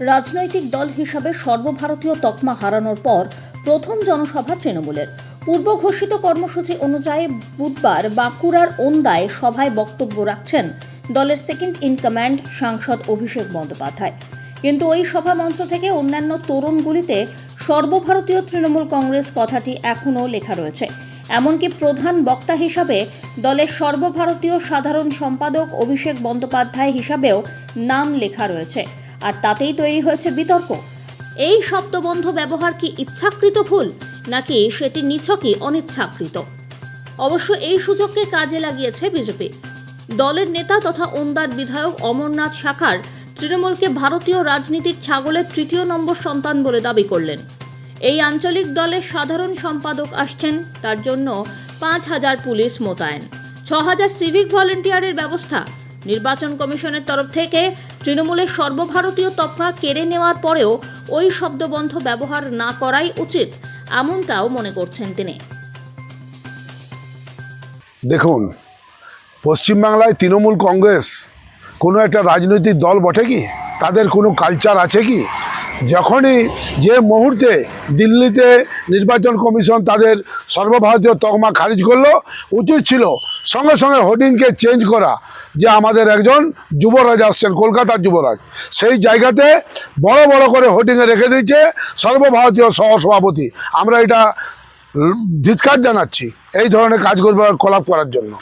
রাজনৈতিক দল হিসাবে সর্বভারতীয় তকমা হারানোর পর প্রথম জনসভা তৃণমূলের। পূর্ব ঘোষিত কর্মসূচি অনুযায়ী বুধবার বাঁকুড়ার ওন্দায় সভায় বক্তব্য রাখছেন দলের সেকেন্ড ইন কমান্ড সাংসদ অভিষেক বন্দ্যোপাধ্যায়। কিন্তু ওই সভা মঞ্চ থেকে অন্যান্য তরুণগুলিতে সর্বভারতীয় তৃণমূল কংগ্রেস কথাটি এখনও লেখা রয়েছে। এমনকি প্রধান বক্তা হিসাবে দলের সর্বভারতীয় সাধারণ সম্পাদক অভিষেক বন্দ্যোপাধ্যায় হিসাবেও নাম লেখা রয়েছে। আর তাতেই তৈরি হয়েছে বিতর্ক। এই শব্দবন্ধ ব্যবহার কি ইচ্ছাকৃত ভুল, নাকি সেটি নিছকই অনিচ্ছাকৃত? অবশ্য এই সুযোগকে কাজে লাগিয়েছে বিজেপি। দলের নেতা তথা ওন্দার বিধায়ক অমরনাথ শাখার তৃণমূলকে ভারতীয় রাজনীতির ছাগলের তৃতীয় নম্বর সন্তান বলে দাবি করলেন। এই আঞ্চলিক দলের সাধারণ সম্পাদক আসছেন, তার জন্য পাঁচ হাজার পুলিশ মোতায়েন। ছ হাজার সিভিক ভলেন্টিয়ারের ব্যবস্থা। নির্বাচন কমিশনের তরফ থেকে তৃণমূলের সর্বভারতীয় তফা কেড়ে নেওয়ার পরেও ওই শব্দবন্ধ ব্যবহার না করাই উচিত, এমনটাও মনে করছেন তিনি। দেখুন, পশ্চিমবাংলায় তৃণমূল কংগ্রেস কোনো একটা রাজনৈতিক দল বটে কি? তাদের কোনো কালচার আছে কি? যখনই যে মুহূর্তে দিল্লিতে নির্বাচন কমিশন তাদের সর্বভারতীয় তকমা খারিজ করল, উচিত ছিল সঙ্গে সঙ্গে হোর্ডিংকে চেঞ্জ করা যে আমাদের একজন যুবরাজ আসছেন, কলকাতার যুবরাজ। সেই জায়গাতে বড় বড় করে হোর্ডিংয়ে রেখে দিয়েছে সর্বভারতীয় সহসভাপতি। আমরা এটা ধিৎকার জানাচ্ছি, এই ধরনের কাজ করবে কলাপ করার জন্য।